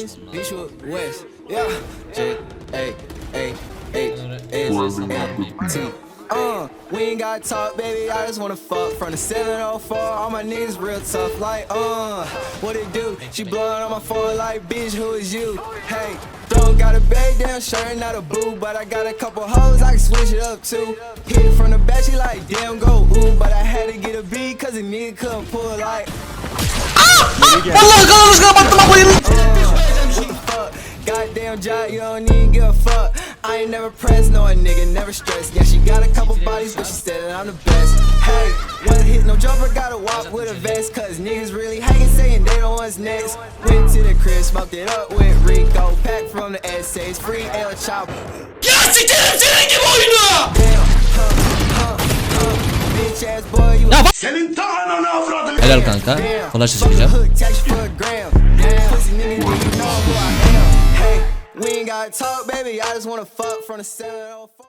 Queens, Beachwood, West. Yeah. J A A H H T. Uh, we ain't gotta talk, baby. I just wanna fuck from the 704. All my niggas real tough, like, uh, what it do? She blowing on my phone like, bitch, who is you? Hey, don't got a bag down shirt, not a boo, but I got a couple hoes I can switch it up to. Hit it from the back, she like, damn, go ooh, but I had to get a B, cause a nigga couldn't pull like. Allah kanalınızı kapattım koyayım. What the fuck? Goddamn job, you don't even give a fuck. I ain't never pressed, no a nigga, never stressed. Yeah, she got a couple bodies, but she said that I'm the best. Hey, one hit, no jumper, gotta walk with a vest. Cause niggas really hating, saying they don't what's next. Went to the crib, smoked it up with Rico. Pack from the essays, free L chop. Ya senin gibi oyunu. Bak. Senin ta ananı avradını. Helal kanka. Flash fuck we talk, baby. I just wanna fuck from the 704.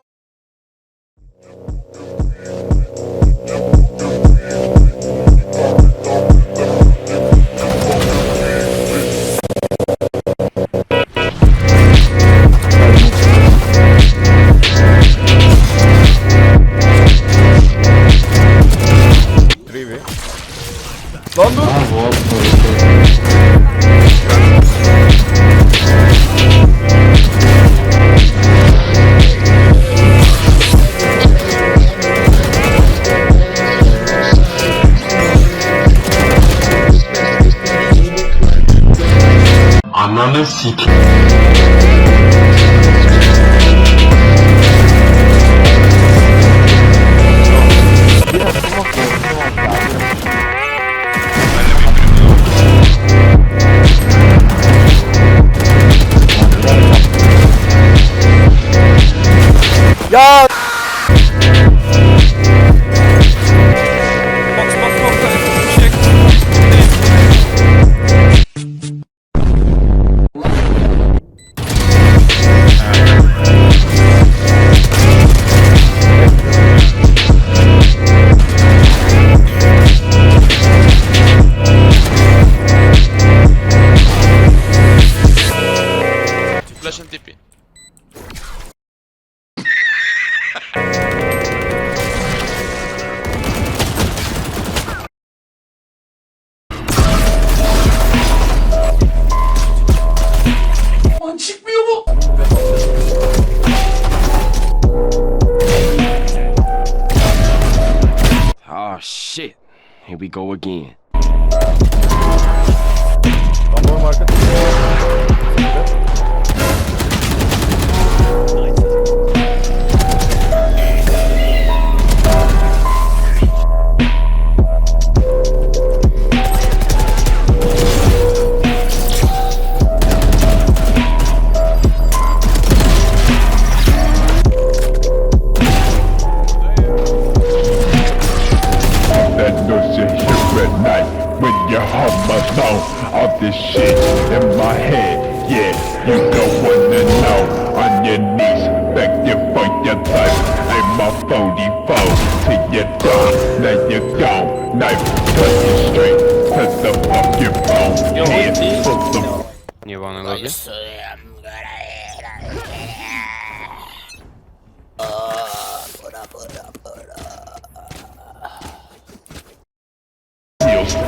flash and TP. Lan. Oh shit. Here we go again your heart must know all this shit in my head. Yeah, you don't wanna know. On your knees, begging for your life. I'm my 44 till you die. Now you gone. Knife cut you straight to the fucking bone. Head full of Nie wolno robię. heels.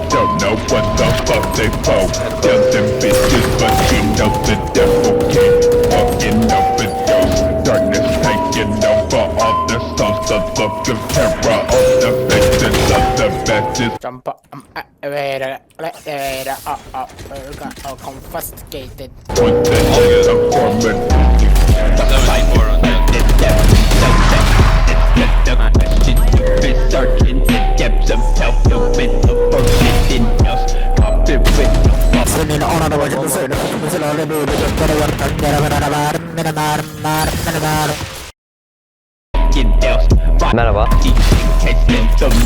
Don't know what the fuck they for. Tell them bitches, out the devil came walking up! the ghost Darkness taking over. All the souls of the of terror the victims of the badges Jump up, I'm activated, activated, uh uh all confiscated. The shit for in the depths of hell, the forbidden house, gökleri yaratan yaralara var, var, var, var. Merhaba. QB, QB.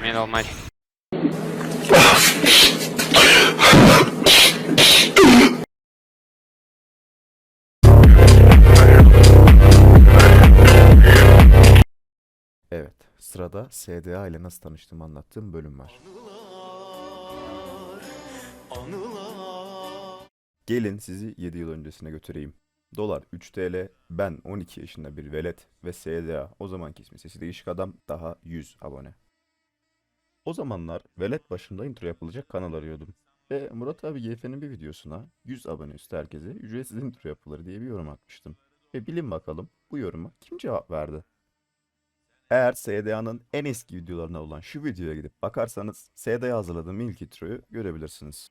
Main almighty. Sırada SDA ile nasıl tanıştığımı anlattığım bölüm var. Gelin sizi 7 yıl öncesine götüreyim. Dolar 3 TL, ben 12 yaşında bir velet ve SDA o zamanki ismi sesi değişik adam daha 100 abone. O zamanlar velet başında intro yapılacak kanal arıyordum. Ve Murat abi GF'nin bir videosuna 100 abone üstü herkese ücretsiz intro yapılır diye bir yorum atmıştım. Ve bilin bakalım bu yoruma kim cevap verdi? Eğer SDA'nın en eski videolarına olan şu videoya gidip bakarsanız SDA hazırladığım ilk introyu görebilirsiniz.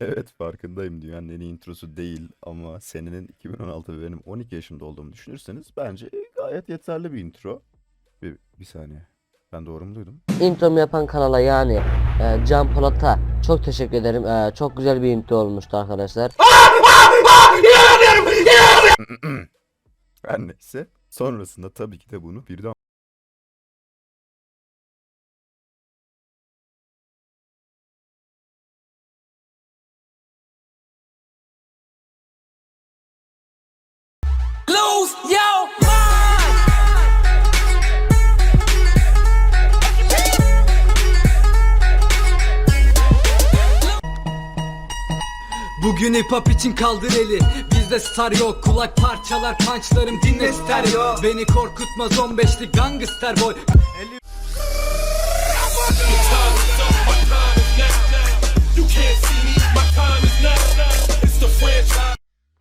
Evet farkındayım dünyanın en iyi introsu değil ama senenin 2016 ve benim 12 yaşında olduğumu düşünürseniz bence gayet yeterli bir intro. Bir, bir saniye. Ben doğru mu duydum? Intromu yapan kanala yani e, Can Polat'a çok teşekkür ederim. E, çok güzel bir intro olmuştu arkadaşlar. Her neyse. Sonrasında tabii ki de bunu bir de Lose your Bugün hip hop için kaldır eli Bizde star yok kulak parçalar punchlarım dinle stereo Beni korkutmaz 15'lik gangster boy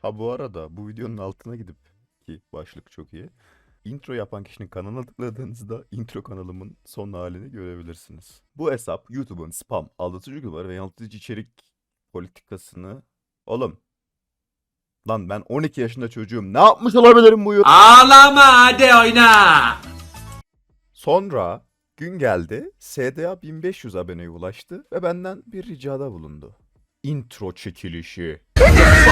Ha bu arada bu videonun altına gidip ki başlık çok iyi. Intro yapan kişinin kanalına tıkladığınızda intro kanalımın son halini görebilirsiniz. Bu hesap YouTube'un spam, aldatıcı videoları ve yanıltıcı içerik politikasını... Oğlum. Lan ben 12 yaşında çocuğum. Ne yapmış olabilirim bu Ağlama hadi oyna. Sonra gün geldi. SDA 1500 aboneye ulaştı ve benden bir ricada bulundu. Intro çekilişi.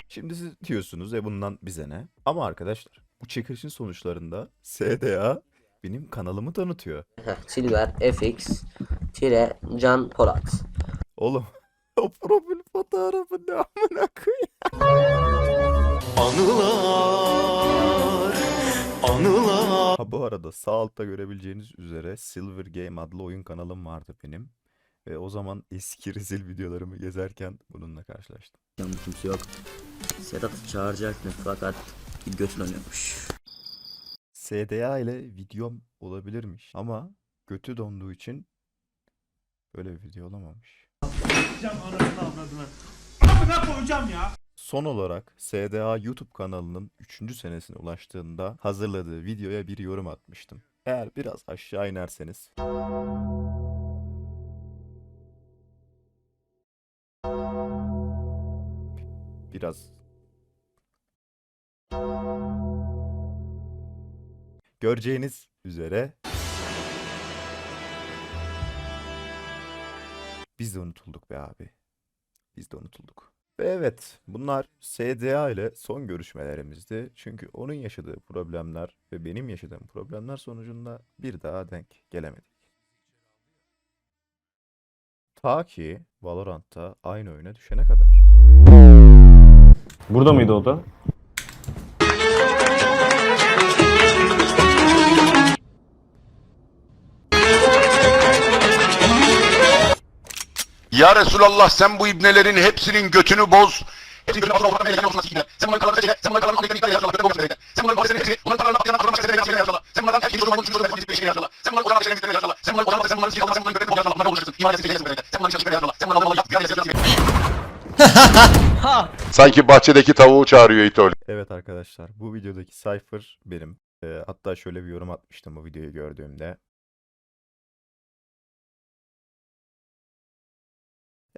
Şimdi siz diyorsunuz e bundan bize ne? Ama arkadaşlar bu çekilişin sonuçlarında SDA benim kanalımı tanıtıyor. Silver FX tire Can Polat. Oğlum o profil fotoğrafı ne amına koyayım? Ha bu arada sağ altta görebileceğiniz üzere Silver Game adlı oyun kanalım vardı benim. Ve o zaman eski rezil videolarımı gezerken bununla karşılaştım. Yanında kimse yok. Sedat'ı çağıracaktım fakat götün oynuyormuş. SDA ile videom olabilirmiş ama götü donduğu için böyle bir video olamamış. Son olarak SDA YouTube kanalının 3. senesine ulaştığında hazırladığı videoya bir yorum atmıştım. Eğer biraz aşağı inerseniz biraz göreceğiniz üzere biz de unutulduk be abi. Biz de unutulduk. Ve evet bunlar SDA ile son görüşmelerimizdi. Çünkü onun yaşadığı problemler ve benim yaşadığım problemler sonucunda bir daha denk gelemedik. Ta ki Valorant'ta aynı oyuna düşene kadar. Burada mıydı o da? Sen bunların çalışmayı yapsın. Sen bunların yap. Yani Sanki bahçedeki tavuğu çağırıyor it öyle. Evet arkadaşlar bu videodaki Cypher benim. Ee, hatta şöyle bir yorum atmıştım bu videoyu gördüğümde.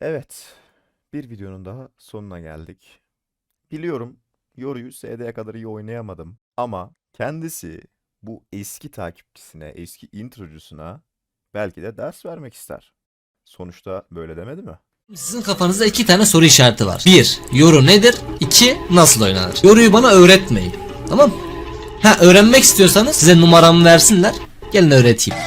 Evet. Bir videonun daha sonuna geldik. Biliyorum Yoru'yu SD'ye kadar iyi oynayamadım. Ama kendisi bu eski takipçisine, eski introcusuna belki de ders vermek ister. Sonuçta böyle demedi mi? Sizin kafanızda iki tane soru işareti var. Bir, Yoru nedir? İki, nasıl oynanır? Yoru'yu bana öğretmeyin. Tamam mı? Ha öğrenmek istiyorsanız size numaramı versinler. Gelin öğreteyim.